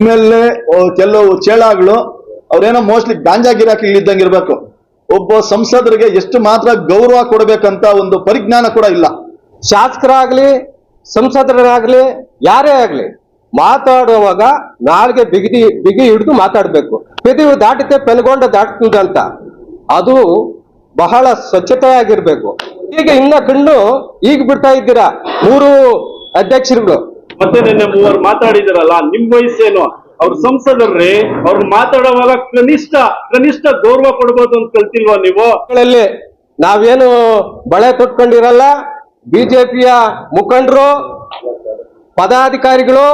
MLA ಕೆಲವು ಚೇಳಾಗಳು, ಅವ್ರೇನೋ mostly ಗಾಂಜಾ ಗಿರಾಕಿ ಇದ್ದಂಗೆ ಇರ್ಬೇಕು. ಒಬ್ಬ ಸಂಸದರಿಗೆ ಎಷ್ಟು ಮಾತ್ರ ಗೌರವ ಕೊಡಬೇಕಂತ ಒಂದು ಪರಿಜ್ಞಾನ ಕೂಡ ಇಲ್ಲ. ಶಾಸಕರಾಗ್ಲಿ, ಸಂಸದರಾಗ್ಲಿ, ಯಾರೇ ಆಗ್ಲಿ, ಮಾತಾಡುವಾಗ ನಾಳೆಗೆ ಬಿಗಿ ಬಿಗಿ ಹಿಡಿದು ಮಾತಾಡ್ಬೇಕು. ಬಿದಿವು ದಾಟಿತೆ, ಪೆಲ್ಗೊಂಡ ಅಂತ. ಅದು ಬಹಳ ಸ್ವಚ್ಛತೆಯಾಗಿರ್ಬೇಕು. ಈಗ ಇನ್ನ ಕಣ್ಣು ಈಗ ಬಿಡ್ತಾ ಇದ್ದೀರಾ? ಮೂರು ಅಧ್ಯಕ್ಷರುಗಳು. ಮತ್ತೆ ನಿನ್ನೆ ಮೂವರು ಮಾತಾಡಿದಾರಲ್ಲ ನಿಮ್ ವಯಸ್ಸೇನು? ಅವ್ರ ಸಂಸದರ್ರಿ ಅವ್ರು ಮಾತಾಡುವಾಗ ಕನಿಷ್ಠ ಕನಿಷ್ಠ ಗೌರವ ಕೊಡ್ಬೋದು ಅಂತ ಕಲ್ತಿಲ್ವಾ ನೀವು? ನಾವೇನು ಬಳೆ ತೊಟ್ಕೊಂಡಿರಲ್ಲ ಬಿಜೆಪಿಯ ಮುಖಂಡರು ಪದಾಧಿಕಾರಿಗಳು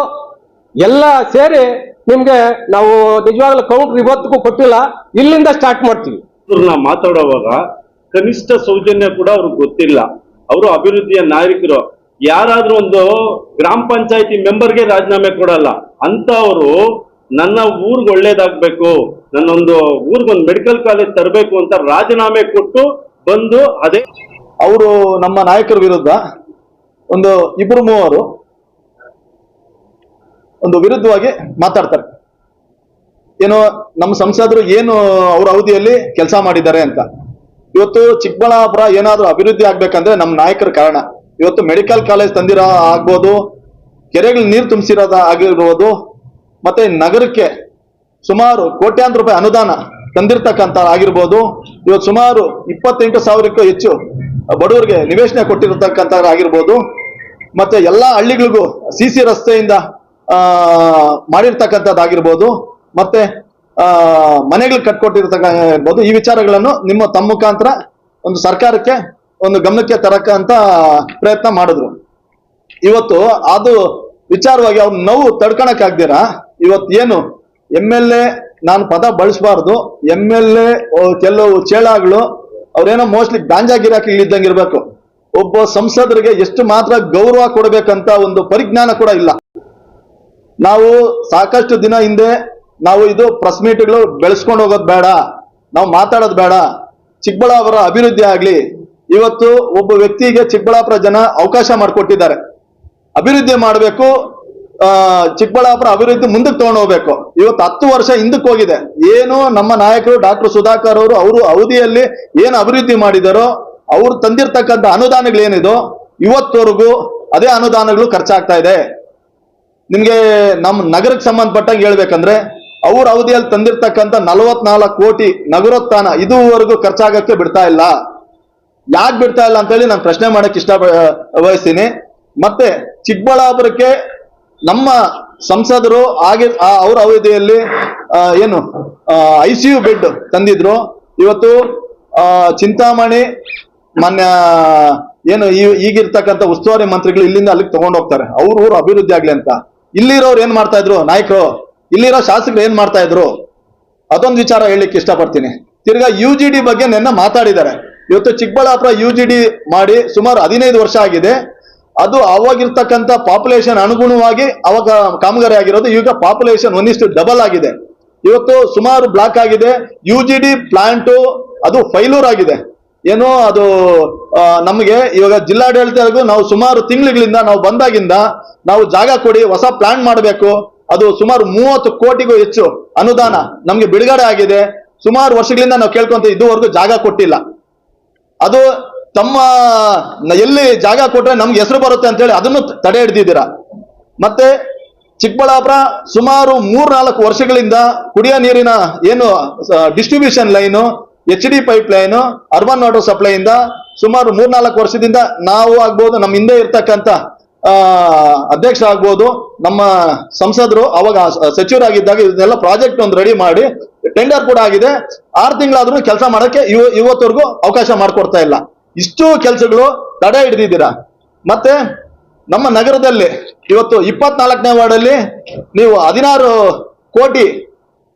ಎಲ್ಲ ಸೇರಿ ನಿಮ್ಗೆ ನಾವು ನಿಜವಾಗ್ಲೂ ಕೌಂಟರ್ ಇವತ್ತಿಗೂ ಕೊಟ್ಟಿಲ್ಲ ಇಲ್ಲಿಂದ ಸ್ಟಾರ್ಟ್ ಮಾಡ್ತೀವಿ. ನಾವು ಮಾತಾಡುವಾಗ ಕನಿಷ್ಠ ಸೌಜನ್ಯ ಕೂಡ ಅವ್ರಿಗೆ ಗೊತ್ತಿಲ್ಲ. ಅವರು ಅಭಿವೃದ್ಧಿಯ ನಾಯಕರು. ಯಾರಾದ್ರೂ ಒಂದು ಗ್ರಾಮ ಪಂಚಾಯತಿ ಮೆಂಬರ್ಗೆ ರಾಜೀನಾಮೆ ಕೊಡಲ್ಲ ಅಂತವರು ನನ್ನ ಊರ್ಗ್ ಒಳ್ಳೇದಾಗ್ಬೇಕು, ನನ್ನೊಂದು ಊರ್ಗೊಂದು ಮೆಡಿಕಲ್ ಕಾಲೇಜ್ ತರಬೇಕು ಅಂತ ರಾಜೀನಾಮೆ ಕೊಟ್ಟು ಬಂದು ಅದೇ ಅವರು ನಮ್ಮ ನಾಯಕರ ವಿರುದ್ಧ ಒಂದು ಇಬ್ರು ಮೂವರು ಒಂದು ವಿರುದ್ಧವಾಗಿ ಮಾತಾಡ್ತಾರೆ. ಏನು ನಮ್ಮ ಸಂಸದರು ಏನು ಅವ್ರ ಅವಧಿಯಲ್ಲಿ ಕೆಲಸ ಮಾಡಿದ್ದಾರೆ ಅಂತ. ಇವತ್ತು ಚಿಕ್ಕಬಳ್ಳಾಪುರ ಏನಾದ್ರೂ ಅಭಿವೃದ್ಧಿ ಆಗ್ಬೇಕಂದ್ರೆ ನಮ್ಮ ನಾಯಕರ ಕಾರಣ. ಇವತ್ತು ಮೆಡಿಕಲ್ ಕಾಲೇಜ್ ತಂದಿರೋ ಆಗ್ಬೋದು, ಕೆರೆಗಳು ನೀರು ತುಂಬಿಸಿರೋದ ಆಗಿರ್ಬೋದು, ಮತ್ತೆ ನಗರಕ್ಕೆ ಸುಮಾರು ಕೋಟ್ಯಾಂತರ ರೂಪಾಯಿ ಅನುದಾನ ತಂದಿರ್ತಕ್ಕಂಥ ಆಗಿರ್ಬೋದು. ಇವತ್ತು ಸುಮಾರು ಇಪ್ಪತ್ತೆಂಟು ಸಾವಿರಕ್ಕೂ ಹೆಚ್ಚು ಬಡವರಿಗೆ ನಿವೇಶನ ಕೊಟ್ಟಿರತಕ್ಕಂಥ ಆಗಿರ್ಬೋದು. ಮತ್ತೆ ಎಲ್ಲ ಹಳ್ಳಿಗಳಿಗೂ ಸಿ ಸಿ ರಸ್ತೆಯಿಂದ ಮಾಡಿರ್ತಕ್ಕಂಥದ್ದಾಗಿರ್ಬೋದು ಮತ್ತೆ ಮನೆಗಳು ಕಟ್ಕೊಟ್ಟಿರ್ತಕ್ಕ, ಈ ವಿಚಾರಗಳನ್ನು ನಿಮ್ಮ ತಮ್ಮ ಮುಖಾಂತರ ಒಂದು ಸರ್ಕಾರಕ್ಕೆ ಒಂದು ಗಮನಕ್ಕೆ ತರಕ್ಕಂತ ಪ್ರಯತ್ನ ಮಾಡಿದ್ರು. ಇವತ್ತು ಅದು ವಿಚಾರವಾಗಿ ಅವ್ರ ನೋವು ತಡ್ಕೊಳಕ್ ಆಗ್ದಿರಾ? ಇವತ್ತು ಏನು? ಎಂ ಎಲ್ ಎ ನಾನು ಪದ ಬಳಸಬಾರ್ದು. ಎಂ ಎಲ್ ಎ ಕೆಲವು ಚೇಳಾಗಳು, ಅವ್ರೇನೋ ಮೋಸ್ಟ್ಲಿ ಗಾಂಜಾ ಗಿರಾಕಿ ಇದ್ದಂಗೆ ಇರ್ಬೇಕು ಒಬ್ಬ ಸಂಸದರಿಗೆ ಎಷ್ಟು ಮಾತ್ರ ಗೌರವ ಕೊಡಬೇಕಂತ ಒಂದು ಪರಿಜ್ಞಾನ ಕೂಡ ಇಲ್ಲ. ನಾವು ಸಾಕಷ್ಟು ದಿನ ಹಿಂದೆ ನಾವು ಇದು ಪ್ರೆಸ್ ಮೀಟ್ಗಳು ಬೆಳೆಸ್ಕೊಂಡು ಹೋಗೋದು ಬೇಡ. ನಾವು ಮಾತಾಡೋದು ಬೇಡ. ಚಿಕ್ಕಬಳ್ಳಾಪುರ ಅಭಿವೃದ್ಧಿ ಆಗ್ಲಿ ಇವತ್ತು ಒಬ್ಬ ವ್ಯಕ್ತಿಗೆ ಚಿಕ್ಕಬಳ್ಳಾಪುರ ಜನ ಅವಕಾಶ ಮಾಡಿಕೊಟ್ಟಿದ್ದಾರೆ. ಅಭಿವೃದ್ಧಿ ಮಾಡಬೇಕು ಚಿಕ್ಕಬಳ್ಳಾಪುರ ಅಭಿವೃದ್ಧಿ ಮುಂದಕ್ಕೆ ತಗೊಂಡು ಹೋಗ್ಬೇಕು. ಇವತ್ತು ಹತ್ತು ವರ್ಷ ಹಿಂದಕ್ಕೆ ಹೋಗಿದೆ. ಏನು ನಮ್ಮ ನಾಯಕರು ಡಾಕ್ಟರ್ ಸುಧಾಕರ್ ಅವರು ಅವರು ಅವಧಿಯಲ್ಲಿ ಏನು ಅಭಿವೃದ್ಧಿ ಮಾಡಿದಾರೋ, ಅವ್ರು ತಂದಿರ್ತಕ್ಕಂಥ ಅನುದಾನಗಳೇನಿದೋ, ಇವತ್ತವರೆಗೂ ಅದೇ ಅನುದಾನಗಳು ಖರ್ಚಾಗ್ತಾ ಇದೆ. ನಿಮಗೆ ನಮ್ಮ ನಗರಕ್ಕೆ ಸಂಬಂಧಪಟ್ಟಂಗೆ ಹೇಳ್ಬೇಕಂದ್ರೆ, ಅವ್ರ ಅವಧಿಯಲ್ಲಿ ತಂದಿರ್ತಕ್ಕಂಥ ನಲವತ್ನಾಲ್ಕು ಕೋಟಿ ನಗರೋತ್ಥಾನ ಇದುವರೆಗೂ ಖರ್ಚಾಗಕ್ಕೆ ಬಿಡ್ತಾ ಇಲ್ಲ. ಯಾಕೆ ಬಿಡ್ತಾ ಇಲ್ಲ ಅಂತೇಳಿ ನಾನು ಪ್ರಶ್ನೆ ಮಾಡಕ್ ಇಷ್ಟ ವಹಿಸ್ತೀನಿ ಮತ್ತೆ ಚಿಕ್ಕಬಳ್ಳಾಪುರಕ್ಕೆ ನಮ್ಮ ಸಂಸದರು ಹಾಗೆ ಅವ್ರ ಅವಧಿಯಲ್ಲಿ ಏನು ಐ ಸಿ ಯು ಬೆಡ್ ತಂದಿದ್ರು. ಇವತ್ತು ಚಿಂತಾಮಣಿ, ಮಾನ್ಯ, ಏನು, ಈ- ಈಗಿರ್ತಕ್ಕಂಥ ಉಸ್ತುವಾರಿ ಮಂತ್ರಿಗಳು ಇಲ್ಲಿಂದ ಅಲ್ಲಿಗೆ ತಗೊಂಡು ಹೋಗ್ತಾರೆ. ಅವ್ರ ಊರು ಅಭಿವೃದ್ಧಿ ಆಗ್ಲಿ ಅಂತ. ಇಲ್ಲಿರೋರು ಏನ್ ಮಾಡ್ತಾ ಇದ್ರು? ನಾಯಕರು, ಇಲ್ಲಿರೋ ಶಾಸಕರು ಏನ್ ಮಾಡ್ತಾ ಇದ್ರು? ಅದೊಂದು ವಿಚಾರ ಹೇಳಲಿಕ್ಕೆ ಇಷ್ಟಪಡ್ತೀನಿ. ತಿರ್ಗಾ ಯು ಜಿ ಡಿ ಬಗ್ಗೆ ನೆನ್ನ ಮಾತಾಡಿದ್ದಾರೆ. ಇವತ್ತು ಚಿಕ್ಕಬಳ್ಳಾಪುರ ಯು ಮಾಡಿ ಸುಮಾರು ಹದಿನೈದು ವರ್ಷ ಆಗಿದೆ. ಅದು ಅವಾಗಿರ್ತಕ್ಕಂಥ ಪಾಪ್ಯುಲೇಷನ್ ಅನುಗುಣವಾಗಿ ಅವಾಗ ಕಾಮಗಾರಿ ಆಗಿರೋದು, ಈಗ ಪಾಪ್ಯುಲೇಷನ್ ಒಂದಿಷ್ಟು ಡಬಲ್ ಆಗಿದೆ. ಇವತ್ತು ಸುಮಾರು ಬ್ಲಾಕ್ ಆಗಿದೆ. ಯು ಜಿ ಡಿ ಪ್ಲಾಂಟು ಅದು ಫೈಲೂರ್ ಆಗಿದೆ. ಏನೋ ಅದು ನಮಗೆ ಇವಾಗ ಜಿಲ್ಲಾಡಳಿತಗೂ ನಾವು ಸುಮಾರು ತಿಂಗಳಿಂದ ನಾವು ಬಂದಾಗಿಂದ ನಾವು ಜಾಗ ಕೊಡಿ, ಹೊಸ ಪ್ಲಾನ್ ಮಾಡಬೇಕು. ಅದು ಸುಮಾರು ಮೂವತ್ತು ಕೋಟಿಗೂ ಹೆಚ್ಚು ಅನುದಾನ ನಮಗೆ ಬಿಡುಗಡೆ ಆಗಿದೆ. ಸುಮಾರು ವರ್ಷಗಳಿಂದ ನಾವು ಕೇಳ್ಕೊಂತ ಇದುವರೆಗೂ ಜಾಗ ಕೊಟ್ಟಿಲ್ಲ. ಅದು ತಮ್ಮ ಎಲ್ಲಿ ಜಾಗ ಕೊಟ್ರೆ ನಮ್ಗೆ ಹೆಸರು ಬರುತ್ತೆ ಅಂತ ಹೇಳಿ ಅದನ್ನು ತಡೆ ಹಿಡಿದಿದ್ದೀರಾ. ಮತ್ತೆ ಚಿಕ್ಕಬಳ್ಳಾಪುರ ಸುಮಾರು ಮೂರ್ನಾಲ್ಕು ವರ್ಷಗಳಿಂದ ಕುಡಿಯೋ ನೀರಿನ ಏನು distribution line H D pipe line urban water supply ಇಂದ ಸುಮಾರು ಮೂರ್ನಾಲ್ಕು ವರ್ಷದಿಂದ ನಾವು ಆಗ್ಬೋದು ನಮ್ಮ ಹಿಂದೆ ಇರ್ತಕ್ಕಂಥ ಅಧ್ಯಕ್ಷ ಆಗ್ಬೋದು, ನಮ್ಮ ಸಂಸದರು ಅವಾಗ ಸಚಿವರಾಗಿದ್ದಾಗ ಇದನ್ನೆಲ್ಲ ಪ್ರಾಜೆಕ್ಟ್ ಒಂದು ರೆಡಿ ಮಾಡಿ ಟೆಂಡರ್ ಕೂಡ ಆಗಿದೆ. ಆರು ತಿಂಗಳಾದ್ರೂ ಕೆಲಸ ಮಾಡಕ್ಕೆ ಇವ ಇವತ್ತವರೆಗೂ ಅವಕಾಶ ಮಾಡಿಕೊಡ್ತಾ ಇಲ್ಲ. ಇಷ್ಟು ಕೆಲಸಗಳು ತಡೆ ಹಿಡಿದಿದ್ದೀರಾ? ಮತ್ತೆ ನಮ್ಮ ನಗರದಲ್ಲಿ ಇವತ್ತು ಇಪ್ಪತ್ನಾಲ್ಕನೇ ವಾರ್ಡಲ್ಲಿ ನೀವು ಹದಿನಾರು ಕೋಟಿ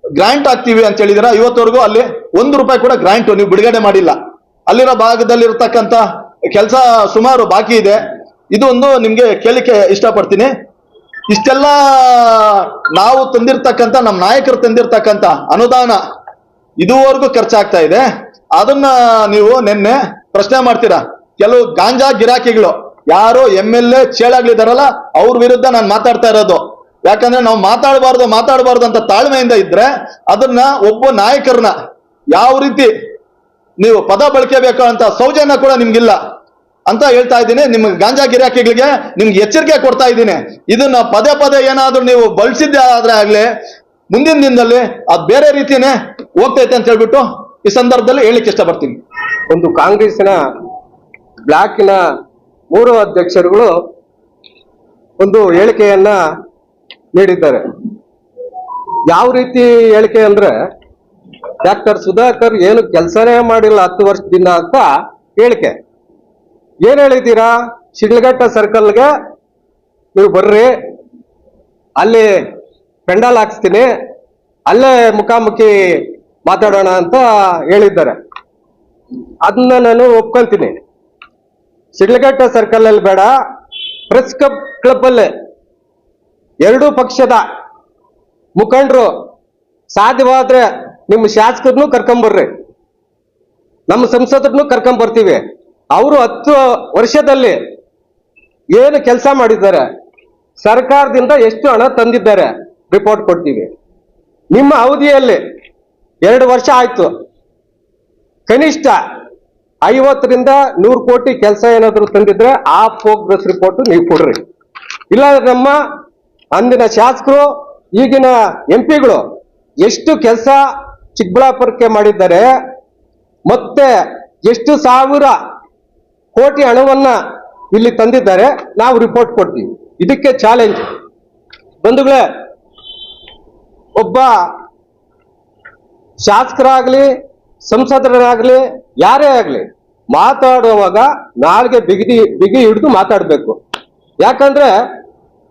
ಗ್ರಾಂಟ್ ಆಗ್ತೀವಿ ಅಂತ ಹೇಳಿದಿರ ಇವತ್ತವರೆಗೂ ಅಲ್ಲಿ ಒಂದು ರೂಪಾಯಿ ಕೂಡ ಗ್ರಾಂಟ್ ನೀವು ಬಿಡುಗಡೆ ಮಾಡಿಲ್ಲ. ಅಲ್ಲಿರೋ ಭಾಗದಲ್ಲಿ ಇರತಕ್ಕಂತ ಕೆಲಸ ಸುಮಾರು ಬಾಕಿ ಇದೆ. ಇದು ಒಂದು ನಿಮ್ಗೆ ಕೇಳಿಕೆ ಇಷ್ಟಪಡ್ತೀನಿ. ಇಷ್ಟೆಲ್ಲ ನಾವು ತಂದಿರ್ತಕ್ಕಂಥ ನಮ್ಮ ನಾಯಕರು ತಂದಿರ್ತಕ್ಕಂಥ ಅನುದಾನ ಇದುವರೆಗೂ ಖರ್ಚಾಗ್ತಾ ಇದೆ. ಅದನ್ನ ನೀವು ನಿನ್ನೆ ಪ್ರಶ್ನೆ ಮಾಡ್ತೀರಾ? ಕೆಲವು ಗಾಂಜಾ ಗಿರಾಕಿಗಳು, ಯಾರು ಎಂ ಎಲ್ ಎ ಚೇಳಾಗ್ಲಿದಾರಲ್ಲ, ಅವ್ರ ವಿರುದ್ಧ ನಾನು ಮಾತಾಡ್ತಾ ಇರೋದು. ಯಾಕಂದ್ರೆ ನಾವು ಮಾತಾಡಬಾರ್ದು ಮಾತಾಡಬಾರ್ದು ಅಂತ ತಾಳ್ಮೆಯಿಂದ ಇದ್ರೆ ಅದನ್ನ ಒಬ್ಬ ನಾಯಕರನ್ನ ಯಾವ ರೀತಿ ನೀವು ಪದ ಬಳಕೆ ಬೇಕು ಅಂತ ಸೌಜನ್ಯ ಕೂಡ ನಿಮ್ಗಿಲ್ಲ. ಅಂತ ಹೇಳ್ತಾ ಇದ್ದೀನಿ. ನಿಮ್ಗೆ ಗಾಂಜಾ ಗಿರಾಕಿಗಳಿಗೆ ನಿಮ್ಗೆ ಎಚ್ಚರಿಕೆ ಕೊಡ್ತಾ ಇದ್ದೀನಿ. ಇದನ್ನ ಪದೇ ಪದೇ ಏನಾದ್ರೂ ನೀವು ಬಳಸಿದ್ದೆ ಆದ್ರೆ ಆಗ್ಲಿ, ಮುಂದಿನ ದಿನದಲ್ಲಿ ಅದ್ ಬೇರೆ ರೀತಿನೇ ಹೋಗ್ತೈತೆ ಅಂತ ಹೇಳ್ಬಿಟ್ಟು ಈ ಸಂದರ್ಭದಲ್ಲಿ ಹೇಳಿಕ್ಕೆ ಇಷ್ಟಪಡ್ತೀನಿ. ಒಂದು ಕಾಂಗ್ರೆಸ್ನ ಬ್ಲಾಕಿನ ಮೂರು ಅಧ್ಯಕ್ಷರುಗಳು ಒಂದು ಹೇಳಿಕೆಯನ್ನ ನೀಡಿದ್ದಾರೆ. ಯಾವ ರೀತಿ ಹೇಳಿಕೆ ಅಂದ್ರೆ, ಡಾಕ್ಟರ್ ಸುಧಾಕರ್ ಏನು ಕೆಲಸನೇ ಮಾಡಿಲ್ಲ ಹತ್ತು ವರ್ಷದಿಂದ ಅಂತ ಹೇಳಿಕೆ. ಏನ್ ಹೇಳಿದ್ದೀರಾ? ಶಿಡ್ಲಘಟ್ಟ ಸರ್ಕಲ್ಗೆ ನೀವು ಬರ್ರಿ. ಅಲ್ಲಿ ಪೆಂಡಲ್ ಹಾಕ್ಸ್ತೀನಿ. ಅಲ್ಲೇ ಮುಖಾಮುಖಿ ಮಾತಾಡೋಣ ಅಂತ ಹೇಳಿದ್ದಾರೆ. ಅದನ್ನ ನಾನು ಒಪ್ಕೊಂತೀನಿ ಶಿಡ್ಲಘಟ್ಟ ಸರ್ಕಲ್ ಅಲ್ಲಿ ಬೇಡ. ಪ್ರೆಸ್ ಕ್ಲಬ್ ಕ್ಲಬ್ ಅಲ್ಲೇ ಎರಡೂ ಪಕ್ಷದ ಮುಖಂಡರು ಸಾಧ್ಯವಾದ್ರೆ ನಿಮ್ಮ ಶಾಸಕರನ್ನು ಕರ್ಕೊಂಬರ್ರಿ. ನಮ್ಮ ಸಂಸದರನ್ನು ಕರ್ಕೊಂಬರ್ತೀವಿ. ಅವರು ಹತ್ತು ವರ್ಷದಲ್ಲಿ ಏನು ಕೆಲಸ ಮಾಡಿದ್ದಾರೆ, ಸರ್ಕಾರದಿಂದ ಎಷ್ಟು ಹಣ ತಂದಿದ್ದಾರೆ ರಿಪೋರ್ಟ್ ಕೊಡ್ತೀವಿ. ನಿಮ್ಮ ಅವಧಿಯಲ್ಲಿ ಎರಡು ವರ್ಷ ಆಯ್ತು. ಕನಿಷ್ಠ ಐವತ್ತರಿಂದ ನೂರು ಕೋಟಿ ಕೆಲಸ ಏನಾದರೂ ತಂದಿದ್ರೆ ಆ ಪ್ರೋಗ್ರೆಸ್ ರಿಪೋರ್ಟ್ ನೀವು ಕೊಡ್ರಿ. ಇಲ್ಲ ನಮ್ಮ ಅಂದಿನ ಶಾಸಕರು, ಈಗಿನ ಎಂ ಪಿಗಳು ಎಷ್ಟು ಕೆಲಸ ಚಿಕ್ಕಬಳ್ಳಾಪುರಕ್ಕೆ ಮಾಡಿದ್ದಾರೆ, ಮತ್ತೆ ಎಷ್ಟು ಸಾವಿರ ಕೋಟಿ ಹಣವನ್ನ ಇಲ್ಲಿ ತಂದಿದ್ದಾರೆ, ನಾವು ರಿಪೋರ್ಟ್ ಕೊಡ್ತೀವಿ. ಇದಕ್ಕೆ ಚಾಲೆಂಜ್ ಬಂಧುಗಳೇ, ಒಬ್ಬ ಶಾಸಕರಾಗ್ಲಿ ಸಂಸದರಾಗ್ಲಿ ಯಾರೇ ಆಗ್ಲಿ, ಮಾತಾಡುವಾಗ ನಾಳೆಗೆ ಬಿಗಿದಿ, ಬಿಗಿ ಹಿಡಿದು ಮಾತಾಡಬೇಕು. ಯಾಕಂದ್ರೆ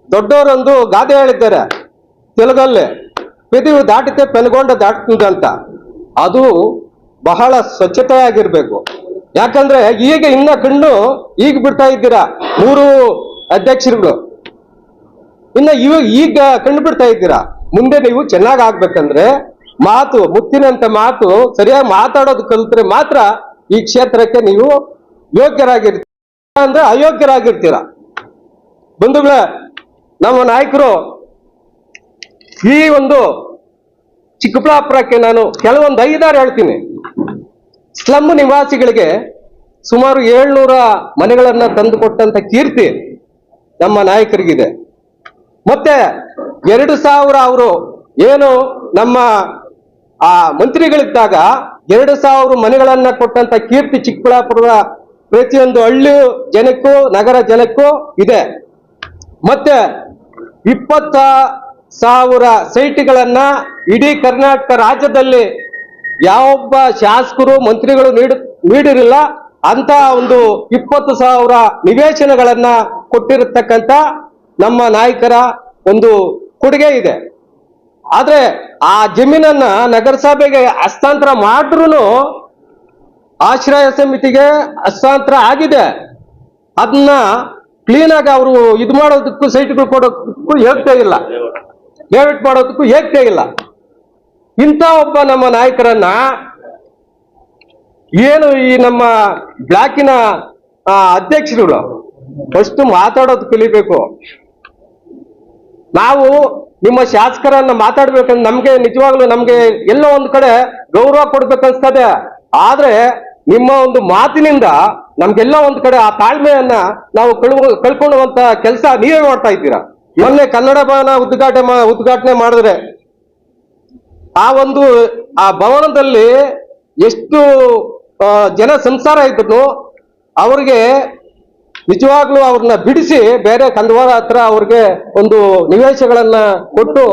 ದೊಡ್ಡವರೊಂದು ಗಾದೆ ಹೇಳಿದ್ದಾರೆ, ತೆಲುಗಲ್ಲಿ ಪೆದಿವು ದಾಟಿತೆ ಪೆಲ್ಗೊಂಡ ದಾಟ್ತದೆ ಅಂತ ಅದು ಬಹಳ ಸ್ವಚ್ಛತೆಯಾಗಿರ್ಬೇಕು. ಯಾಕಂದ್ರೆ ಈಗ ಇನ್ನ ಕಣ್ಣು ಈಗ ಬಿಡ್ತಾ ಇದ್ದೀರಾ? ಮೂರು ಅಧ್ಯಕ್ಷರುಗಳು. ಇನ್ನ ಇವಾಗ ಈಗ ಕಣ್ಣು ಬಿಡ್ತಾ ಇದ್ದೀರಾ? ಮುಂದೆ ನೀವು ಚೆನ್ನಾಗಿ ಆಗ್ಬೇಕಂದ್ರೆ ಮಾತು, ಮುತ್ತಿನಂತ ಮಾತು, ಸರಿಯಾಗಿ ಮಾತಾಡೋದು ಕಲಿತ್ರೆ ಮಾತ್ರ ಈ ಕ್ಷೇತ್ರಕ್ಕೆ ನೀವು ಯೋಗ್ಯರಾಗಿರ್ತೀರ ಅಂದ್ರೆ ಅಯೋಗ್ಯರಾಗಿರ್ತೀರ? ಬಂಧುಗಳ, ನಮ್ಮ ನಾಯಕರು ಈ ಒಂದು ಚಿಕ್ಕಬಳ್ಳಾಪುರಕ್ಕೆ ನಾನು ಕೆಲವೊಂದು ಐದಾರು ಹೇಳ್ತೀನಿ. ಸ್ಲಮ್ ನಿವಾಸಿಗಳಿಗೆ ಸುಮಾರು ಏಳ್ನೂರ ಮನೆಗಳನ್ನ ತಂದುಕೊಟ್ಟಂತ ಕೀರ್ತಿ ನಮ್ಮ ನಾಯಕರಿಗಿದೆ. ಮತ್ತೆ ಎರಡು ಸಾವಿರ ಅವರು ಏನು ನಮ್ಮ, ಆ, ಮಂತ್ರಿಗಳಿದ್ದಾಗ ಎರಡು ಸಾವಿರ ಮನೆಗಳನ್ನ ಕೊಟ್ಟಂತ ಕೀರ್ತಿ ಚಿಕ್ಕಬಳ್ಳಾಪುರದ ಪ್ರತಿಯೊಂದು ಹಳ್ಳಿ ಜನಕ್ಕೂ, ನಗರ ಜನಕ್ಕೂ ಇದೆ. ಮತ್ತೆ ಇಪ್ಪತ್ತ ಸಾವಿರ ಸೈಟ್ಗಳನ್ನ ಇಡೀ ಕರ್ನಾಟಕ ರಾಜ್ಯದಲ್ಲಿ ಯಾವೊಬ್ಬ ಶಾಸಕರು ಮಂತ್ರಿಗಳು ನೀಡ, ನೀಡಿರಲಿಲ್ಲ ಅಂತ ಒಂದು ಇಪ್ಪತ್ತು ಸಾವಿರ ನಿವೇಶನಗಳನ್ನ ಕೊಟ್ಟಿರತಕ್ಕಂತ ನಮ್ಮ ನಾಯಕರ ಒಂದು ಕೊಡುಗೆ ಇದೆ. ಆದ್ರೆ ಆ ಜಮೀನನ್ನ ನಗರಸಭೆಗೆ ಹಸ್ತಾಂತರ ಮಾಡಿದ್ರು ಆಶ್ರಯ ಸಮಿತಿಗೆ ಹಸ್ತಾಂತರ ಆಗಿದೆ. ಅದನ್ನ ಕ್ಲೀನ್ ಆಗಿ ಅವರು ಇದು ಮಾಡೋದಕ್ಕೂ ಸೈಟ್ಗಳು ಕೊಡೋದಕ್ಕೂ ಹೇಳ್ತಾ ಇಲ್ಲ. ಡೇವಿಟ್ ಮಾಡೋದಕ್ಕೂ ಹೇಳ್ತಾ ಇಲ್ಲ. ಇಂಥ ಒಬ್ಬ ನಮ್ಮ ನಾಯಕರನ್ನ ಏನು ಈ ನಮ್ಮ ಬ್ಲಾಕಿನ ಅಧ್ಯಕ್ಷರುಗಳು ಫಸ್ಟ್ ಮಾತಾಡೋದು ಕಲಿಬೇಕು. ನಾವು ನಿಮ್ಮ ಶಾಸಕರನ್ನ ಮಾತಾಡ್ಬೇಕಂದ್ರೆ ನಮ್ಗೆ ನಿಜವಾಗ್ಲೂ ನಮ್ಗೆ ಎಲ್ಲೋ ಒಂದ್ ಕಡೆ ಗೌರವ ಕೊಡ್ಬೇಕನ್ಸ್ತದೆ. ಆದ್ರೆ ನಿಮ್ಮ ಒಂದು ಮಾತಿನಿಂದ ನಮ್ಗೆಲ್ಲ ಒಂದ್ ಕಡೆ ಆ ತಾಳ್ಮೆಯನ್ನ ನಾವು ಕಳ್ಕೊ ಕಳ್ಕೊಳ್ಳುವಂತ ಕೆಲಸ ನೀವೇ ಮಾಡ್ತಾ ಇದ್ದೀರಾ. ಮೊನ್ನೆ ಕನ್ನಡ ಭವನ ಉದ್ಘಾಟನೆ ಉದ್ಘಾಟನೆ ಮಾಡಿದ್ರೆ ಆ ಒಂದು, ಆ ಭವನದಲ್ಲಿ ಎಷ್ಟು ಜನ ಸಂಸಾರ ಇದ್ರು ಅವ್ರಿಗೆ ನಿಜವಾಗ್ಲೂ ಅವ್ರನ್ನ ಬಿಡಿಸಿ ಬೇರೆ ಕಂದವಾರ ಹತ್ರ ಅವ್ರಿಗೆ ಒಂದು ನಿವೇಶಗಳನ್ನ ಕೊಟ್ಟು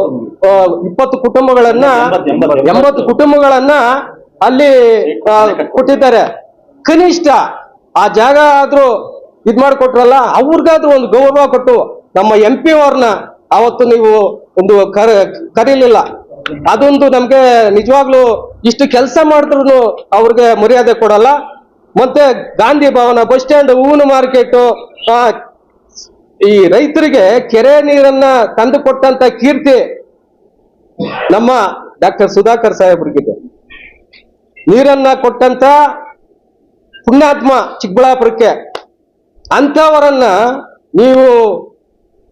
ಇಪ್ಪತ್ತು ಕುಟುಂಬಗಳನ್ನ, ಎಂಬತ್ತು ಕುಟುಂಬಗಳನ್ನ ಅಲ್ಲಿ ಕೊಟ್ಟಿದ್ದಾರೆ. ಕನಿಷ್ಠ ಆ ಜಾಗ ಆದ್ರೂ ಇದ್ ಮಾಡಿಕೊಟ್ರಲ್ಲ, ಅವ್ರಿಗಾದ್ರೂ ಒಂದು ಗೌರವ ಕೊಟ್ಟು ನಮ್ಮ ಎಂ ಪಿ ಅವ್ರನ್ನ ಅವತ್ತು ನೀವು ಒಂದು ಕರ, ಕರೀಲಿಲ್ಲ. ಅದೊಂದು ನಮ್ಗೆ ನಿಜವಾಗ್ಲೂ ಇಷ್ಟು ಕೆಲಸ ಮಾಡಿದ್ರು ಅವ್ರಿಗೆ ಮರ್ಯಾದೆ ಕೊಡಲ್ಲ. ಮತ್ತೆ ಗಾಂಧಿ ಭವನ ಬಸ್ ಸ್ಟ್ಯಾಂಡ್ ಹೂವಿನ ಮಾರ್ಕೆಟ್ ಈ ರೈತರಿಗೆ ಕೆರೆ ನೀರನ್ನ ತಂದು ಕೊಟ್ಟಂತ ಕೀರ್ತಿ ನಮ್ಮ ಡಾಕ್ಟರ್ ಸುಧಾಕರ್ ಸಾಹೇಬ್ರಿಗಿದೆ. ನೀರನ್ನ ಕೊಟ್ಟಂತ ಪುಣ್ಯಾತ್ಮ ಚಿಕ್ಕಬಳ್ಳಾಪುರಕ್ಕೆ ಅಂತವರನ್ನ ನೀವು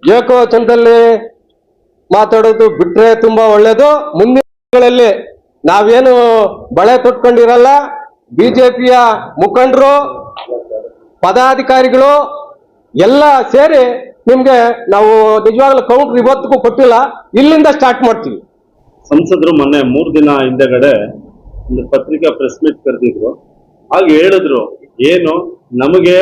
ಏಕವಚನದಲ್ಲಿ ಮಾತಾಡೋದು ಬಿಟ್ರೆ ತುಂಬಾ ಒಳ್ಳೇದು. ಮುಂದಿನ ನಾವೇನು ಬಳೆ ತೊಟ್ಕೊಂಡಿರಲ್ಲ, ಬಿಜೆಪಿಯ ಮುಖಂಡರು, ಪದಾಧಿಕಾರಿಗಳು ಎಲ್ಲ ಸೇರಿ ನಿಮ್ಗೆ ನಾವು ನಿಜವಾಗ್ಲೂ ಕೌಂಟರ್ ಇವತ್ತಿಗೂ ಕೊಟ್ಟಿಲ್ಲ, ಇಲ್ಲಿಂದ ಸ್ಟಾರ್ಟ್ ಮಾಡ್ತೀವಿ. ಸಂಸದರು ಮೊನ್ನೆ ಮೂರ್ ದಿನ ಹಿಂದೆಗಡೆ ಒಂದು ಪತ್ರಿಕಾ ಪ್ರೆಸ್ ಮೀಟ್ ಕರೆದಿದ್ರು. ಆಗ ಹೇಳಿದ್ರು, ಏನು, ನಮಗೆ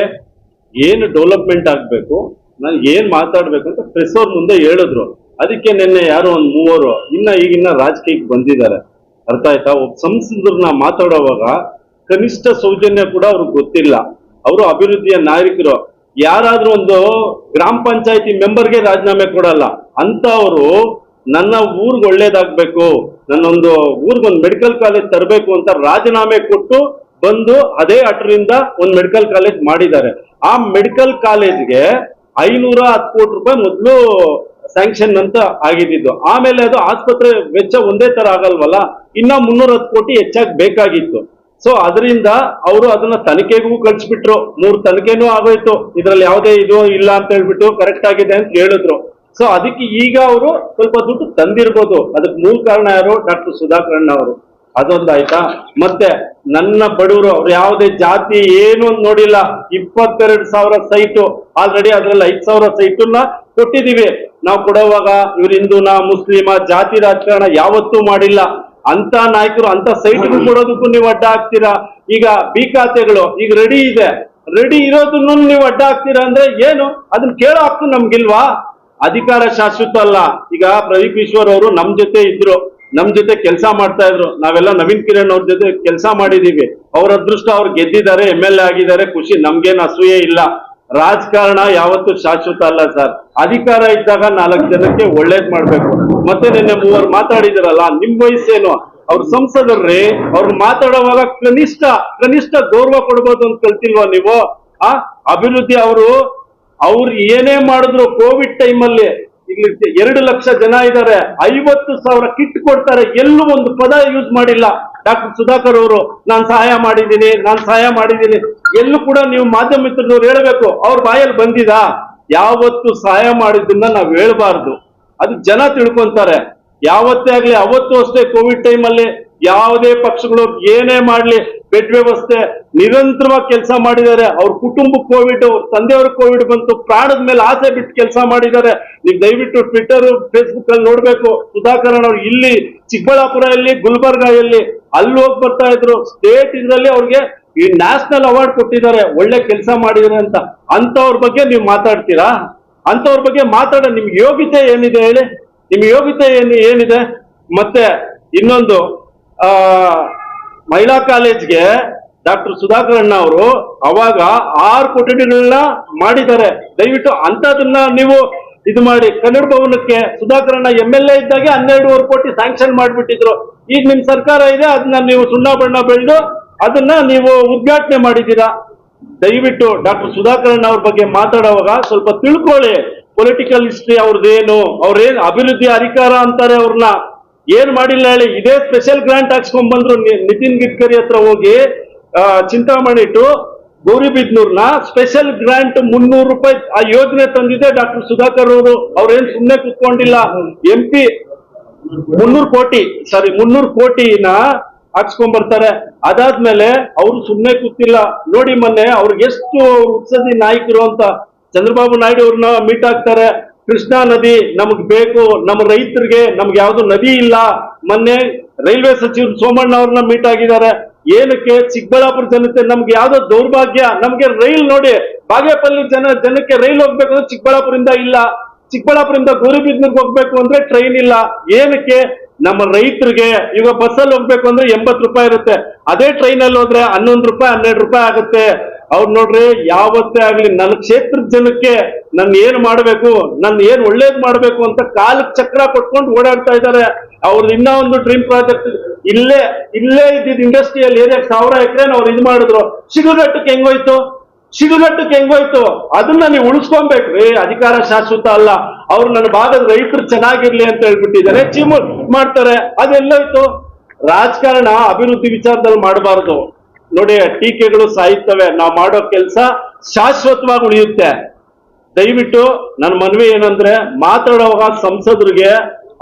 ಏನು ಡೆವಲಪ್ಮೆಂಟ್ ಆಗ್ಬೇಕು, ನಾನು ಏನ್ ಮಾತಾಡ್ಬೇಕು ಅಂತ ಪ್ರೆಸ್ ಅವ್ರ ಮುಂದೆ ಹೇಳಿದ್ರು. ಅದಕ್ಕೆ ನಿನ್ನೆ ಯಾರೋ ಒಂದು ಮೂವರು ಇನ್ನ ಈಗಿನ್ನ ರಾಜಕೀಯಕ್ಕೆ ಬಂದಿದ್ದಾರೆ. ಅರ್ಥ ಆಯ್ತಾ? ಒಬ್ಬ ಸಂಸದರನ್ನ ಮಾತಾಡುವಾಗ ಕನಿಷ್ಠ ಸೌಜನ್ಯ ಕೂಡ ಅವ್ರಿಗೆ ಗೊತ್ತಿಲ್ಲ. ಅವರು ಅಭಿವೃದ್ಧಿಯ ನಾಯಕರು. ಯಾರಾದ್ರೂ ಒಂದು ಗ್ರಾಮ ಪಂಚಾಯತಿ ಮೆಂಬರ್ಗೆ ರಾಜೀನಾಮೆ ಕೊಡಲ್ಲ. ಅಂತ ಅವರು ನನ್ನ ಊರ್ಗ್ ಒಳ್ಳೇದಾಗ್ಬೇಕು, ನನ್ನೊಂದು ಊರ್ಗೊಂದು ಮೆಡಿಕಲ್ ಕಾಲೇಜ್ ತರಬೇಕು ಅಂತ ರಾಜೀನಾಮೆ ಕೊಟ್ಟು ಬಂದು ಅದೇ ಅಟ್ರಿಂದ ಒಂದು ಮೆಡಿಕಲ್ ಕಾಲೇಜ್ ಮಾಡಿದ್ದಾರೆ. ಆ ಮೆಡಿಕಲ್ ಕಾಲೇಜ್ಗೆ ಐನೂರ ಹತ್ತು ಕೋಟಿ ರೂಪಾಯಿ ಮೊದಲು ಸ್ಯಾಂಕ್ಷನ್ ಅಂತ ಆಗಿದ್ದು ಆಮೇಲೆ ಅದು ಆಸ್ಪತ್ರೆ ವೆಚ್ಚ ಒಂದೇ ತರ ಆಗಲ್ವಲ್ಲ? ಇನ್ನ ಮುನ್ನೂರ ಹತ್ತು ಕೋಟಿ ಹೆಚ್ಚಾಗಿ ಬೇಕಾಗಿತ್ತು. ಸೊ ಅದರಿಂದ ಅವರು ಅದನ್ನ ತನಿಖೆಗೂ ಕಳ್ಸಿಬಿಟ್ರು. ಮೂರ್ ತನಿಖೆನೂ ಆಗೋಯ್ತು. ಇದ್ರಲ್ಲಿ ಯಾವುದೇ ಇದು ಇಲ್ಲ ಅಂತ ಹೇಳ್ಬಿಟ್ಟು ಕರೆಕ್ಟ್ ಆಗಿದೆ ಅಂತ ಹೇಳಿದ್ರು. ಸೊ ಅದಕ್ಕೆ ಈಗ ಅವರು ಸ್ವಲ್ಪ ದುಡ್ಡು ತಂದಿರ್ಬೋದು. ಅದಕ್ಕೆ ಮೂಲ ಕಾರಣ ಯಾರು? ಡಾಕ್ಟರ್ ಸುಧಾಕರಣ್ಣ ಅವರು. ಅದೊಂದು ಆಯ್ತಾ ಮತ್ತೆ ನನ್ನ ಬಡವರು ಅವ್ರು ಯಾವುದೇ ಜಾತಿ ಏನು ನೋಡಿಲ್ಲ. ಇಪ್ಪತ್ತೆರಡು ಸಾವಿರ ಸೈಟು. ಆಲ್ರೆಡಿ ಅದ್ರಲ್ಲಿ ಐದು ಸಾವಿರ ಸೈಟನ್ನ ಕೊಟ್ಟಿದೀವಿ ನಾವು ಕೊಡುವಾಗ ಇವ್ರು ಹಿಂದೂನ ಮುಸ್ಲಿಮ ಜಾತಿ ರಾಜಕಾರಣ ಯಾವತ್ತೂ ಮಾಡಿಲ್ಲ. ಅಂತ ನಾಯಕರು ಅಂತ ಸೈಟ್ಗೂ ಕೊಡೋದಕ್ಕೂ ನೀವು ಅಡ್ಡ ಹಾಕ್ತೀರಾ ಈಗ ಬಿ ಖಾತೆಗಳು ಈಗ ರೆಡಿ ಇದೆ. ರೆಡಿ ಇರೋದನ್ನು ನೀವು ಅಡ್ಡ ಹಾಕ್ತೀರಾ ಅಂದ್ರೆ ಏನು? ಅದನ್ನ ಕೇಳೋ ಹಕ್ಕು ನಮ್ಗಿಲ್ವಾ? ಅಧಿಕಾರ ಶಾಶ್ವತ ಅಲ್ಲ. ಈಗ ಪ್ರದೀಪ್ ಈಶ್ವರ್ ಅವರು ನಮ್ ಜೊತೆ ಇದ್ರು. ನಮ್ ಜೊತೆ ಕೆಲಸ ಮಾಡ್ತಾ ಇದ್ರು. ನಾವೆಲ್ಲ ನವೀನ್ ಕಿರಣ್ ಅವ್ರ ಜೊತೆ ಕೆಲಸ ಮಾಡಿದೀವಿ. ಅವ್ರ ಅದೃಷ್ಟ ಅವ್ರು ಗೆದ್ದಿದ್ದಾರೆ ಎಂ ಎಲ್ ಎ ಆಗಿದ್ದಾರೆ. ಖುಷಿ ನಮ್ಗೇನು ಅಸೂಯೆ ಇಲ್ಲ. ರಾಜಕಾರಣ ಯಾವತ್ತು ಶಾಶ್ವತ ಅಲ್ಲ ಸರ್. ಅಧಿಕಾರ ಇದ್ದಾಗ ನಾಲ್ಕು ಜನಕ್ಕೆ ಒಳ್ಳೇದ್ ಮಾಡ್ಬೇಕು. ಮತ್ತೆ ನಿನ್ನೆ ಮೂವರು ಮಾತಾಡಿದಿರಲ್ಲ, ನಿಮ್ ವಯಸ್ಸೇನು? ಅವ್ರ ಸಂಸದರ್ರಿ, ಅವ್ರು ಮಾತಾಡುವಾಗ ಕನಿಷ್ಠ ಕನಿಷ್ಠ ಗೌರವ ಕೊಡ್ಬೋದು ಅಂತ ಕಲ್ತಿಲ್ವಾ ನೀವು? ಆ, ಅಭಿವೃದ್ಧಿ ಅವರು, ಅವ್ರು ಏನೇ ಮಾಡಿದ್ರು ಕೋವಿಡ್ ಟೈಮಲ್ಲಿ ಇಲ್ಲಿ ಎರಡು ಲಕ್ಷ ಜನ ಇದ್ದಾರೆ ಐವತ್ತು ಸಾವಿರ ಕಿಟ್ ಕೊಡ್ತಾರೆ. ಎಲ್ಲೂ ಒಂದು ಪದ ಯೂಸ್ ಮಾಡಿಲ್ಲ. ಡಾಕ್ಟರ್ ಸುಧಾಕರ್ ಅವರು, ನಾನು ಸಹಾಯ ಮಾಡಿದ್ದೀನಿ, ನಾನು ಸಹಾಯ ಮಾಡಿದ್ದೀನಿ. ಎಲ್ಲೂ ಕೂಡ ನೀವು ಮಾಧ್ಯಮ ಮಿತ್ರರು ಹೇಳಬೇಕು, ಅವ್ರ ಬಾಯಲ್ಲಿ ಬಂದಿದಾ? ಯಾವತ್ತು ಸಹಾಯ ಮಾಡಿದ್ದನ್ನ ನಾವು ಹೇಳ್ಬಾರ್ದು. ಅದು ಜನ ತಿಳ್ಕೊಂತಾರೆ. ಯಾವತ್ತೇ ಆಗ್ಲಿ, ಅವತ್ತು ಅಷ್ಟೇ ಕೋವಿಡ್ ಟೈಮಲ್ಲಿ ಯಾವುದೇ ಪಕ್ಷಗಳು ಏನೇ ಮಾಡಲಿ, ಬೆಡ್ ವ್ಯವಸ್ಥೆ ನಿರಂತರವಾಗಿ ಕೆಲಸ ಮಾಡಿದ್ದಾರೆ. ಅವ್ರ ಕುಟುಂಬ ಕೋವಿಡ್, ಅವ್ರ ತಂದೆಯವ್ರ ಕೋವಿಡ್ ಬಂತು, ಪ್ರಾಣದ ಮೇಲೆ ಆಸೆ ಬಿಟ್ಟು ಕೆಲಸ ಮಾಡಿದ್ದಾರೆ. ನೀವು ದಯವಿಟ್ಟು ಟ್ವಿಟರ್ ಫೇಸ್ಬುಕ್ ಅಲ್ಲಿ ನೋಡ್ಬೇಕು. ಸುಧಾಕರಣ ಅವ್ರು ಇಲ್ಲಿ ಚಿಕ್ಕಬಳ್ಳಾಪುರ ಇಲ್ಲಿ ಗುಲ್ಬರ್ಗ ಇಲ್ಲಿ ಅಲ್ಲಿ ಹೋಗಿ ಬರ್ತಾ ಇದ್ರು. ಸ್ಟೇಟ್ ಇದ್ರಲ್ಲಿ ಅವ್ರಿಗೆ ಈ ನ್ಯಾಷನಲ್ ಅವಾರ್ಡ್ ಕೊಟ್ಟಿದ್ದಾರೆ. ಒಳ್ಳೆ ಕೆಲಸ ಮಾಡಿದ್ದಾರೆ ಅಂತ. ಅಂತವ್ರ ಬಗ್ಗೆ ನೀವು ಮಾತಾಡ್ತೀರಾ? ಅಂತವ್ರ ಬಗ್ಗೆ ಮಾತಾಡ ನಿಮ್ಗೆ ಯೋಗ್ಯತೆ ಏನಿದೆ ಹೇಳಿ? ನಿಮ್ಗೆ ಯೋಗ್ಯತೆ ಏನು, ಏನಿದೆ? ಮತ್ತೆ ಇನ್ನೊಂದು ಮಹಿಳಾ ಕಾಲೇಜ್ಗೆ ಡಾಕ್ಟರ್ ಸುಧಾಕರ್ ಅಣ್ಣ ಅವರು ಅವಾಗ ಆರು ಕೊಠಡಿಗಳನ್ನ ಮಾಡಿದ್ದಾರೆ. ದಯವಿಟ್ಟು ಅಂತದನ್ನ ನೀವು ಇದು ಮಾಡಿ. ಕನ್ನಡ ಭವನಕ್ಕೆ ಸುಧಾಕರಣ್ಣ ಎಂ ಎಲ್ ಎ ಇದ್ದಾಗೆ ಹನ್ನೆರಡೂವರೆ ಕೋಟಿ ಸ್ಯಾಂಕ್ಷನ್ ಮಾಡಿಬಿಟ್ಟಿದ್ರು. ಈಗ ನಿಮ್ ಸರ್ಕಾರ ಇದೆ, ಅದನ್ನ ನೀವು ಸುಣ್ಣ ಬಣ್ಣ ಬೆಳೆದು ಅದನ್ನ ನೀವು ಉದ್ಘಾಟನೆ ಮಾಡಿದ್ದೀರಾ? ದಯವಿಟ್ಟು ಡಾಕ್ಟರ್ ಸುಧಾಕರಣ್ಣ ಅವ್ರ ಬಗ್ಗೆ ಮಾತಾಡುವಾಗ ಸ್ವಲ್ಪ ತಿಳ್ಕೊಳ್ಳಿ. ಪೊಲಿಟಿಕಲ್ ಹಿಸ್ಟ್ರಿ ಅವ್ರದ್ದೇನು? ಅವ್ರೇನ್ ಅಭಿವೃದ್ಧಿ ಅಧಿಕಾರ ಅಂತಾರೆ ಅವ್ರನ್ನ? ಏನ್ ಮಾಡಿಲ್ಲ ಹೇಳಿ, ಇದೇ ಸ್ಪೆಷಲ್ ಗ್ರಾಂಟ್ ಹಾಕ್ಸ್ಕೊಂಡ್ ಬಂದ್ರು ನಿತಿನ್ ಗಡ್ಕರಿ ಹತ್ರ ಹೋಗಿ ಚಿಂತಾಮಣಿ ಟು ಗೌರಿಬಿದ್ನೂರ್ನ ಸ್ಪೆಷಲ್ ಗ್ರಾಂಟ್ ಮುನ್ನೂರು ರೂಪಾಯಿ ಆ ಯೋಜನೆ ತಂದಿದೆ ಡಾಕ್ಟರ್ ಸುಧಾಕರ್ ಅವರು. ಅವ್ರೇನ್ ಸುಮ್ಮನೆ ಕುತ್ಕೊಂಡಿಲ್ಲ. ಎಂ ಪಿ ಮುನ್ನೂರು ಕೋಟಿ ಸಾರಿ ಮುನ್ನೂರು ಕೋಟಿನ ಹಾಕ್ಸ್ಕೊಂಡ್ ಬರ್ತಾರೆ. ಅದಾದ್ಮೇಲೆ ಅವ್ರು ಸುಮ್ಮನೆ ಕೂತಿಲ್ಲ. ನೋಡಿ ಮೊನ್ನೆ ಅವ್ರಿಗೆ ಎಷ್ಟು ಉತ್ಸದಿ ನಾಯಕರು ಅಂತ ಚಂದ್ರಬಾಬು ನಾಯ್ಡು ಅವ್ರನ್ನ ಮೀಟ್ ಆಗ್ತಾರೆ. ಕೃಷ್ಣಾ ನದಿ ನಮಗ್ ಬೇಕು, ನಮ್ಮ ರೈತರಿಗೆ ನಮ್ಗೆ ಯಾವ್ದು ನದಿ ಇಲ್ಲ. ಮೊನ್ನೆ ರೈಲ್ವೆ ಸಚಿವರು ಸೋಮಣ್ಣ ಅವ್ರನ್ನ ಮೀಟ್ ಆಗಿದ್ದಾರೆ. ಏನಕ್ಕೆ? ಚಿಕ್ಕಬಳ್ಳಾಪುರ ಜನತೆ ನಮ್ಗೆ ಯಾವ್ದೋ ದೌರ್ಭಾಗ್ಯ. ನಮ್ಗೆ ರೈಲ್ ನೋಡಿ, ಬಾಗೇಪಲ್ಲಿ ಜನ, ಜನಕ್ಕೆ ರೈಲ್ ಹೋಗ್ಬೇಕು ಅಂದ್ರೆ ಚಿಕ್ಕಬಳ್ಳಾಪುರದಿಂದ ಇಲ್ಲ. ಚಿಕ್ಕಬಳ್ಳಾಪುರದಿಂದ ಗೌರಿಬಿದ್ನೂರ್ಗೆ ಹೋಗ್ಬೇಕು ಅಂದ್ರೆ ಟ್ರೈನ್ ಇಲ್ಲ. ಏನಕ್ಕೆ? ನಮ್ಮ ರೈತರಿಗೆ ಈಗ ಬಸ್ಸಲ್ಲಿ ಹೋಗ್ಬೇಕು ಅಂದ್ರೆ ಎಂಬತ್ತು ರೂಪಾಯಿ ಇರುತ್ತೆ. ಅದೇ ಟ್ರೈನ್ ಅಲ್ಲಿ ಹೋದ್ರೆ ಹನ್ನೊಂದು ರೂಪಾಯಿ, ಹನ್ನೆರಡು ರೂಪಾಯಿ ಆಗುತ್ತೆ. ಅವ್ರು ನೋಡ್ರಿ, ಯಾವತ್ತೇ ಆಗ್ಲಿ ನನ್ನ ಕ್ಷೇತ್ರದ ಜನಕ್ಕೆ ನನ್ ಏನ್ ಮಾಡ್ಬೇಕು, ನನ್ ಏನ್ ಒಳ್ಳೇದ್ ಮಾಡ್ಬೇಕು ಅಂತ ಕಾಲಕ್ಕೆ ಚಕ್ರ ಕೊಟ್ಕೊಂಡು ಓಡಾಡ್ತಾ ಇದ್ದಾರೆ. ಅವ್ರದ್ದು ಇನ್ನ ಒಂದು ಡ್ರೀಮ್ ಪ್ರಾಜೆಕ್ಟ್ ಇಲ್ಲೇ ಇಲ್ಲೇ ಇದ್ದಿದ್ ಇಂಡಸ್ಟ್ರಿಯಲ್ ಏರಿಯಾ ಸಾವಿರ ಎಕರೆ ಅವ್ರು ಇದು ಮಾಡಿದ್ರು ಶಿಡುಗಟ್ಟಕ್ಕೆ ಹೆಂಗೋಯ್ತು? ಶಿಡುಗಟ್ಟಕ್ಕೆ ಹೆಂಗೋಯ್ತು? ಅದನ್ನ ನೀವು ಉಳಿಸ್ಕೊಬೇಕ್ರಿ, ಅಧಿಕಾರ ಶಾಶ್ವತ ಅಲ್ಲ. ಅವ್ರು ನನ್ನ ಭಾಗದ ರೈತರು ಚೆನ್ನಾಗಿರ್ಲಿ ಅಂತ ಹೇಳ್ಬಿಟ್ಟಿದ್ದಾರೆ, ಚೀಮು ಮಾಡ್ತಾರೆ ಅದೆಲ್ಲೋಯ್ತು ರಾಜಕಾರಣ ಅಭಿವೃದ್ಧಿ ವಿಚಾರದಲ್ಲಿ ಮಾಡಬಾರ್ದು. ನೋಡಿ, ಟೀಕೆಗಳು ಸಾಯುತ್ತವೆ ನಾವು ಮಾಡೋ ಕೆಲಸ ಶಾಶ್ವತವಾಗಿ ಉಳಿಯುತ್ತೆ. ದಯವಿಟ್ಟು ನನ್ನ ಮನವಿ ಏನಂದ್ರೆ, ಮಾತಾಡುವಾಗ ಸಂಸದರಿಗೆ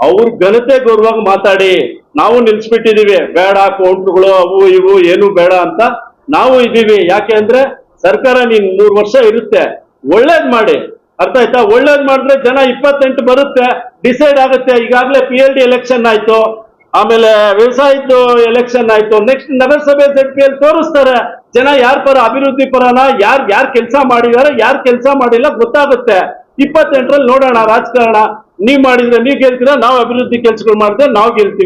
ಅವ್ರ ಘನತೆ ಗೌರವವಾಗಿ ಮಾತಾಡಿ. ನಾವು ನಿಲ್ಸ್ಬಿಟ್ಟಿದೀವಿ. ಬೇಡ, ಕೌಂಟ್ರುಗಳು ಅವು ಇವು ಏನು ಬೇಡ ಅಂತ ನಾವು ಇದ್ದೀವಿ. ಯಾಕೆ ಅಂದ್ರೆ, ಸರ್ಕಾರ ನೀನ್ ಮೂರ್ ವರ್ಷ ಇರುತ್ತೆ. ಒಳ್ಳೇದ್ ಮಾಡಿ. ಅರ್ಥ ಆಯ್ತಾ ಒಳ್ಳೇದ್ ಮಾಡಿದ್ರೆ ಜನ ಇಪ್ಪತ್ತೆಂಟು ಬರುತ್ತೆ. ಡಿಸೈಡ್ ಆಗುತ್ತೆ. ಈಗಾಗಲೇ ಪಿ ಎಲ್ ಡಿ ಎಲೆಕ್ಷನ್ ಆಯ್ತು. ಆಮೇಲೆ ವ್ಯವಸಾಯದ್ದು ಎಲೆಕ್ಷನ್ ಆಯ್ತು. ನೆಕ್ಸ್ಟ್ ನಗರಸಭೆ ಜಡ್ ಪಿ ಎಲ್ ತೋರಿಸ್ತಾರೆ. ಜನ ಯಾರ ಪರ, ಅಭಿವೃದ್ಧಿ ಪರನ, ಯಾರ್ ಯಾರ್ ಕೆಲಸ ಮಾಡಿದಾರೆ, ಯಾರ್ ಕೆಲಸ ಮಾಡಿಲ್ಲ ಗೊತ್ತಾಗುತ್ತೆ. ಇಪ್ಪತ್ತೆಂಟರಲ್ಲಿ ನೋಡೋಣ, ರಾಜಕಾರಣ. ನೀವ್ ಮಾಡಿದ್ರೆ ನೀವ್ ಗೆಲ್ತೀರಾ, ನಾವು ಅಭಿವೃದ್ಧಿ ಕೆಲಸಗಳು ಮಾಡಿದ್ರೆ ನಾವು ಗೆಲ್ತೀವಿ.